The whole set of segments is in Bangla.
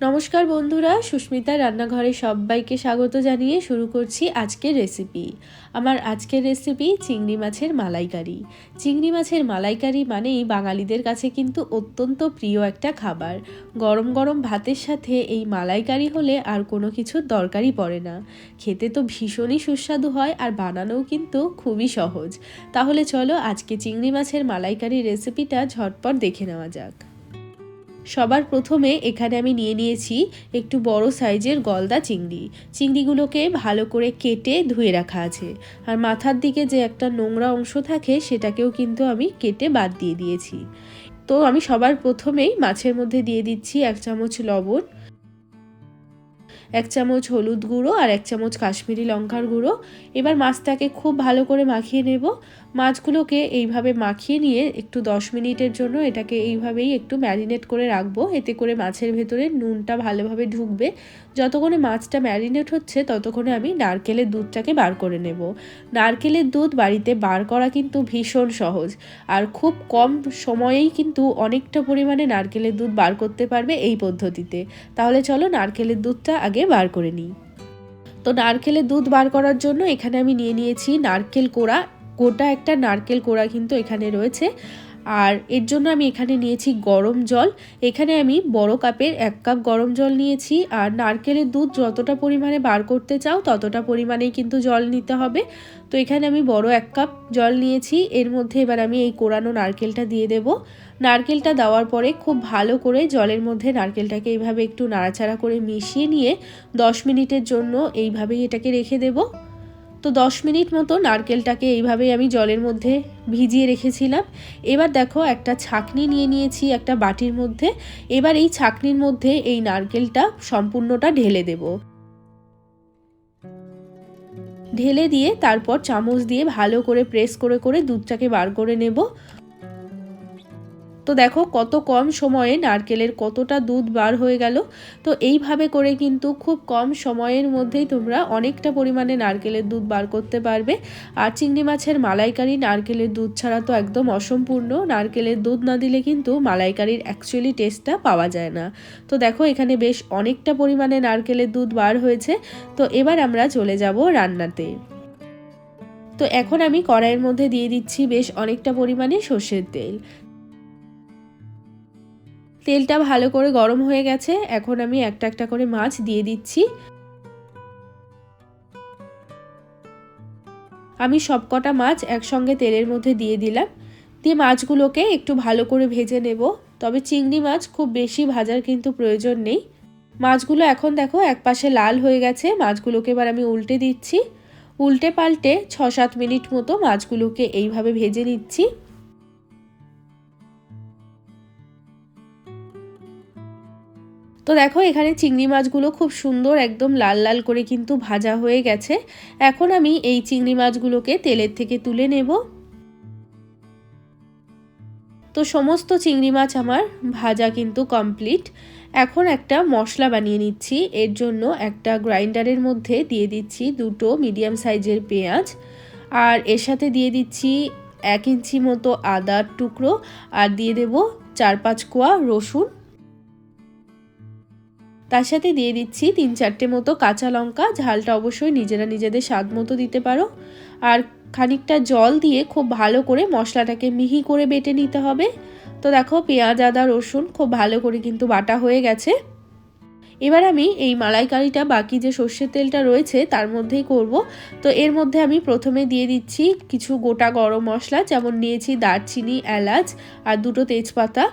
নমস্কার বন্ধুরা সুস্মিতা রান্নাঘরে সবাইকে স্বাগত জানিয়ে শুরু করছি আজকের রেসিপি আমার আজকের রেসিপি চিংড়ি মাছের মালাইকারি। চিংড়ি মাছের মালাইকারি মানেই বাঙালিদের কাছে কিন্তু অত্যন্ত প্রিয় একটা খাবার। গরম গরম ভাতের সাথে এই মালাইকারি হলে আর কোনো কিছুর দরকারই পড়ে না। খেতে তো ভীষণই সুস্বাদু হয় আর বানানোও কিন্তু খুবই সহজ। তাহলে চলো আজকে চিংড়ি মাছের মালাইকারি রেসিপিটা ঝটপট দেখে নেওয়া যাক। সবার প্রথমে এখানে আমি নিয়ে নিয়েছি একটু বড় সাইজের গলদা চিংড়ি। চিংড়িগুলোকে ভালো করে কেটে ধুয়ে রাখা আছে। আর মাথার দিকে যে একটা নোংরা অংশ থাকে, সেটাকেও কিন্তু আমি কেটে বাদ দিয়ে দিয়েছি। তো আমি সবার প্রথমেই মাছের মধ্যে দিয়ে দিচ্ছি এক চামচ লবণ, এক চামচ হলুদ গুঁড়ো আর এক চামচ কাশ্মীরি লঙ্কার গুঁড়ো। এবার মাছটাকে খুব ভালো করে মাখিয়ে নেব। মাছগুলোকে এইভাবে মাখিয়ে নিয়ে একটু দশ মিনিটের জন্য এটাকে এইভাবেই একটু ম্যারিনেট করে রাখব। এতে করে মাছের ভেতরে নুনটা ভালোভাবে ঢুকবে। যতক্ষণে মাছটা ম্যারিনেট হচ্ছে, ততক্ষণে আমি নারকেলের দুধটাকে বার করে নেব। নারকেলের দুধ বাড়িতে বার করা কিন্তু ভীষণ সহজ। আর খুব কম সময়েই কিন্তু অনেকটা পরিমাণে নারকেলের দুধ বার করতে পারবে এই পদ্ধতিতে। তাহলে চলো নারকেলের দুধটা আগে বার করে নিই। তো নারকেলের দুধ বার করার জন্য এখানে আমি নিয়ে নিয়েছি নারকেল কোড়া গোটা একটা নারকেল কোড়া কিন্তু এখানে রয়েছে। আর এর জন্য আমি এখানে নিয়েছি গরম জল। এখানে আমি বড় কাপের এক কাপ গরম জল নিয়েছি। আর নারকেলের দুধ যতটা পরিমাণে বার করতে চাও, ততটা পরিমাণেই কিন্তু জল নিতে হবে। তো এখানে আমি বড় এক কাপ জল নিয়েছি। এর মধ্যে এবার আমি এই কোরানো নারকেলটা দিয়ে দেব। নারকেলটা দেওয়ার পরে খুব ভালো করে জলের মধ্যে নারকেলটাকে এইভাবে একটু নাড়াচাড়া করে মিশিয়ে নিয়ে দশ মিনিটের জন্য এইভাবেই এটাকে রেখে দেবো। তো দশ মিনিট মতো নারকেলটাকে এইভাবেই আমি জলের মধ্যে ভিজিয়ে রেখেছিলাম। এবার দেখো একটা ছাকনি নিয়ে নিয়েছি একটা বাটির মধ্যে। এবার এই ছাকনির মধ্যে এই নারকেলটা সম্পূর্ণটা ঢেলে দেব। ঢেলে দিয়ে তারপর চামচ দিয়ে ভালো করে প্রেস করে করে দুধটাকে বার করে নেব। তো দেখো কত কম সময়ে নারকেলের কতটা দুধ বার হয়ে গেল। তো এইভাবে করে কিন্তু খুব কম সময়ের মধ্যেই তোমরা অনেকটা পরিমাণে নারকেলের দুধ বার করতে পারবে। আর চিংড়ি মাছের মালাইকারি নারকেলের দুধ ছাড়া তো একদম অসম্পূর্ণ। নারকেলের দুধ না দিলে কিন্তু মালাইকারির অ্যাকচুয়ালি টেস্টটা পাওয়া যায় না। তো দেখো এখানে বেশ অনেকটা পরিমাণে নারকেলের দুধ বার হয়েছে। তো এবার আমরা চলে যাব রান্নাতে। তো এখন আমি কড়াইয়ের মধ্যে দিয়ে দিচ্ছি বেশ অনেকটা পরিমাণে সর্ষের তেল। তেলটা ভালো করে গরম হয়ে গেছে, এখন আমি একটা একটা করে মাছ দিয়ে দিচ্ছি। আমি সবকটা মাছ একসঙ্গে তেলের মধ্যে দিয়ে দিলাম। দিয়ে মাছগুলোকে একটু ভালো করে ভেজে নেব। তবে চিংড়ি মাছ খুব বেশি ভাজার কিন্তু প্রয়োজন নেই। মাছগুলো এখন দেখো এক পাশে লাল হয়ে গেছে, মাছগুলোকে এবার আমি উল্টে দিচ্ছি। উল্টে পাল্টে ছ সাত মিনিট মতো মাছগুলোকে এইভাবে ভেজে নিচ্ছি। তো দেখো, এখানে চিংড়ি মাছগুলো খুব সুন্দর একদম লাল লাল করে কিন্তু ভাজা হয়ে গেছে। এখন আমি এই চিংড়ি মাছগুলোকে তেলের থেকে তুলে নেব। তো সমস্ত চিংড়ি মাছ আমার ভাজা কিন্তু কমপ্লিট। এখন একটা মশলা বানিয়ে নিচ্ছি। এর জন্য একটা গ্রাইন্ডারের মধ্যে দিয়ে দিচ্ছি দুটো মিডিয়াম সাইজের পেঁয়াজ। আর এর সাথে দিয়ে দিচ্ছি এক ইঞ্চি মতো আদার টুকরো। আর দিয়ে দেব চার পাঁচ কোয়া রসুন। তার সাথে দিয়ে দিচ্ছি তিন চারটে মতো কাঁচা লঙ্কা। ঝালটা অবশ্যই নিজেরা নিজেদের স্বাদ মতো দিতে পারো। আর খানিকটা জল দিয়ে খুব ভালো করে মশলাটাকে মিহি করে বেটে নিতে হবে। তো দেখো পেঁয়াজ, আদা, রসুন খুব ভালো করে কিন্তু বাটা হয়ে গেছে। এবার আমি এই মালাইকারিটা, বাকি যে সর্ষের তেলটা রয়েছে তার মধ্যেই করব। তো এর মধ্যে আমি প্রথমে দিয়ে দিচ্ছি কিছু গোটা গরম মশলা, যেমন নিয়েছি দারচিনি, এলাচ আর দুটো তেজপাতা।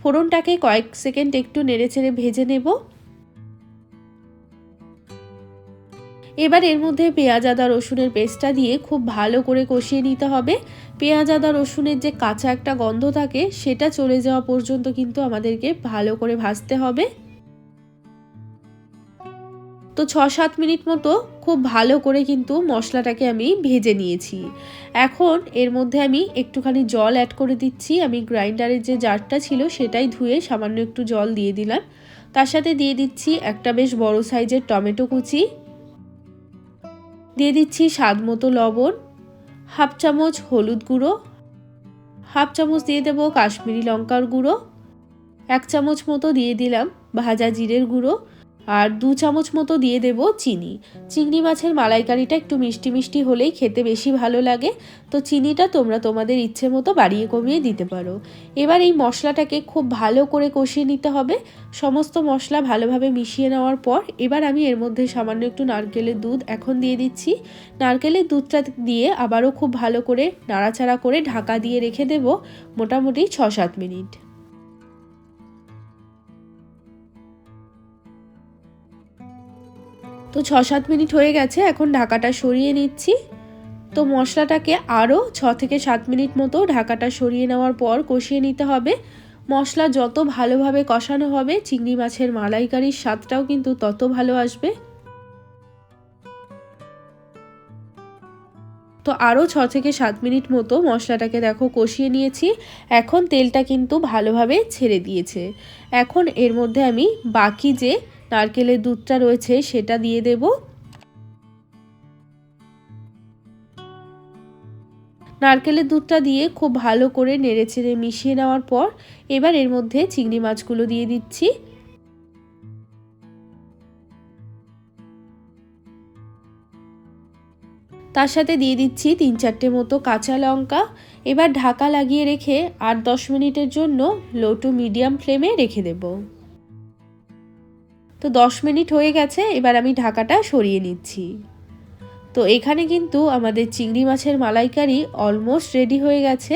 ফোড়নটাকে কয়েক সেকেন্ড একটু নেড়ে চেড়ে ভেজে নেব। এবার এর মধ্যে পেঁয়াজ, আদা, রসুনের পেস্টটা দিয়ে খুব ভালো করে কষিয়ে নিতে হবে। পেঁয়াজ, আদা, রসুনের যে কাঁচা একটা গন্ধ থাকে, সেটা চলে যাওয়া পর্যন্ত কিন্তু আমাদেরকে ভালো করে ভাজতে হবে। তো ছ সাত মিনিট মতো খুব ভালো করে কিন্তু মশলাটাকে আমি ভেজে নিয়েছি। এখন এর মধ্যে আমি একটুখানি জল অ্যাড করে দিচ্ছি। আমি গ্রাইন্ডারের যে জারটা ছিল, সেটাই ধুয়ে সামান্য একটু জল দিয়ে দিলাম। তার সাথে দিয়ে দিচ্ছি একটা বেশ বড় সাইজের টমেটো কুচি। দিয়ে দিচ্ছি স্বাদ মতো লবণ, হাফ চামচ হলুদ গুঁড়ো, হাফ চামচ দিয়ে দেব কাশ্মীরি লঙ্কার গুঁড়ো, এক চামচ মতো দিয়ে দিলাম ভাজা জিরের গুঁড়ো আর দু চামচ মতো দিয়ে দেব চিনি। চিংড়ি মাছের মালাইকারিটা একটু মিষ্টি মিষ্টি হলেই খেতে বেশি ভালো লাগে। তো চিনিটা তোমরা তোমাদের ইচ্ছে মতো বাড়িয়ে কমিয়ে দিতে পারো। এবার এই মশলাটাকে খুব ভালো করে কষিয়ে নিতে হবে। সমস্ত মশলা ভালোভাবে মিশিয়ে নেওয়ার পর এবার আমি এর মধ্যে সামান্য একটু নারকেলের দুধ এখন দিয়ে দিচ্ছি। নারকেলের দুধটা দিয়ে আবারও খুব ভালো করে নাড়াচাড়া করে ঢাকা দিয়ে রেখে দেব মোটামুটি ছ সাত মিনিট। তো ছ সাত মিনিট হয়ে গেছে, এখন ঢাকাটা সরিয়ে নিচ্ছি। তো মশলাটাকে আরও ছ থেকে সাত মিনিট মতো ঢাকাটা সরিয়ে নেওয়ার পর কষিয়ে নিতে হবে। মশলা যত ভালোভাবে কষানো হবে, চিংড়ি মাছের মালাইকারির স্বাদটাও কিন্তু তত ভালো আসবে। তো আরও ছ থেকে সাত মিনিট মতো মশলাটাকে দেখো কষিয়ে নিয়েছি। এখন তেলটা কিন্তু ভালোভাবে ছেড়ে দিয়েছে। এখন এর মধ্যে আমি বাকি যে নারকেলের দুধটা রয়েছে, সেটা দিয়ে দেব। নারকেলের দুধটা দিয়ে খুব ভালো করে নেড়েচেড়ে মিশিয়ে নেওয়ার পর এবার এর মধ্যে চিংড়ি মাছগুলো দিয়ে দিচ্ছি। তার সাথে দিয়ে দিচ্ছি তিন চারটে মতো কাঁচা লঙ্কা। এবার ঢাকা লাগিয়ে রেখে আট দশ মিনিটের জন্য লো টু মিডিয়াম ফ্লেমে রেখে দেব। তো দশ মিনিট হয়ে গেছে, এবার আমি ঢাকাটা সরিয়ে নিচ্ছি। তো এখানে কিন্তু আমাদের চিংড়ি মাছের মালাইকারি অলমোস্ট রেডি হয়ে গেছে।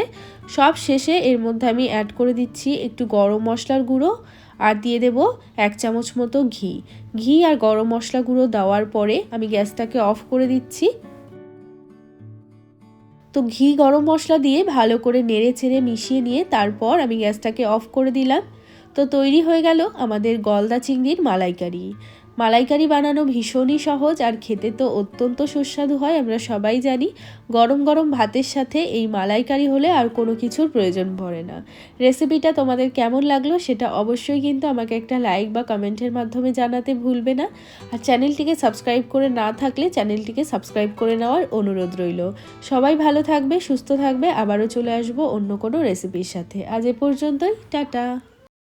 সব শেষে এর মধ্যে আমি অ্যাড করে দিচ্ছি একটু গরম মশলার গুঁড়ো আর দিয়ে দেব এক চামচ মতো ঘি। ঘি আর গরম মশলা গুঁড়ো দেওয়ার পরে আমি গ্যাসটাকে অফ করে দিচ্ছি। তো ঘি গরম মশলা দিয়ে ভালো করে নেড়ে চেড়ে মিশিয়ে নিয়ে তারপর আমি গ্যাসটাকে অফ করে দিলাম। তো তৈরি হয়ে গেল আমাদের গলদা চিংড়ির মালাইকারি। মালাইকারি বানানো ভীষণই সহজ আর খেতে তো অত্যন্ত সুস্বাদু হয়, আমরা সবাই জানি। গরম গরম ভাতের সাথে এই মালাইকারি হলে আর কোনো কিছুর প্রয়োজন পড়ে না। রেসিপিটা তোমাদের কেমন লাগল সেটা অবশ্যই কিন্তু আমাকে একটা লাইক বা কমেন্টের মাধ্যমে জানাতে ভুলবে না। আর চ্যানেলটিকে সাবস্ক্রাইব করে না থাকলে চ্যানেলটিকে সাবস্ক্রাইব করে নেওয়ার অনুরোধ রইল। সবাই ভালো থাকবে, সুস্থ থাকবে, আবারও চলে আসব অন্য কোনো রেসিপির সাথে। আজ এ পর্যন্তই, টাটা।